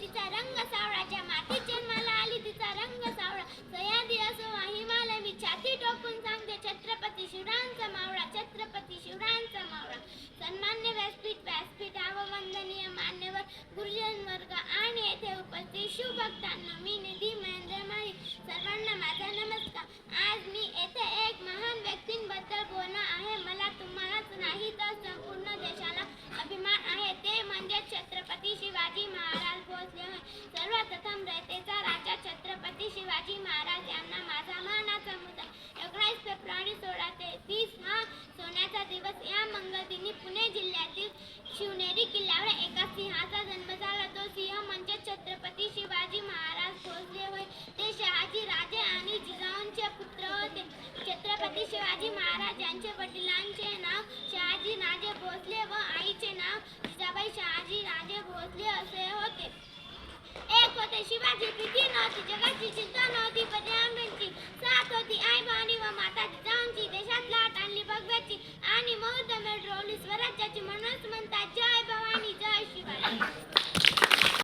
तिचा रंग सावळा ज्या मातीत जन्माला आली तिचा रंग सावळा. सयादी असो वा हिमालय मी छाती टोकून सांगते छत्रपती शिवरायांचा मावळा छत्रपती शिवरायांचा मावळा. सन्मान्य व्यासपीठ व्यासपीठ वंदनीय मान्यवर गुरुजन वर्ग आणि येथे उपस्थित शिवभक्तांना मी सर्वप्रथम रयतेचा राजा छत्रपती शिवाजी महाराज यांना माझा मानाचा मुद्दा. एकोणीस फेब्रुवारी सोळा ते तीस हा सोन्याचा दिवस. या मंगळदिनी पुणे जिल्ह्यातील शिवनेरी किल्ल्यावर एका सिंहाचा जन्म झाला. तो सिंह म्हणजे छत्रपती शिवाजी महाराज भोसले होय. ते शहाजी राजे आणि जिजाऊंचे पुत्र होते. छत्रपती शिवाजी महाराज यांचे वडिलांचे नाव शहाजी राजे भोसले व आईचे नाव जिजाबाई शहाजी राजे भोसले असे होते एक होते शिवाजी प्रीती नव्हती जगाची चिंता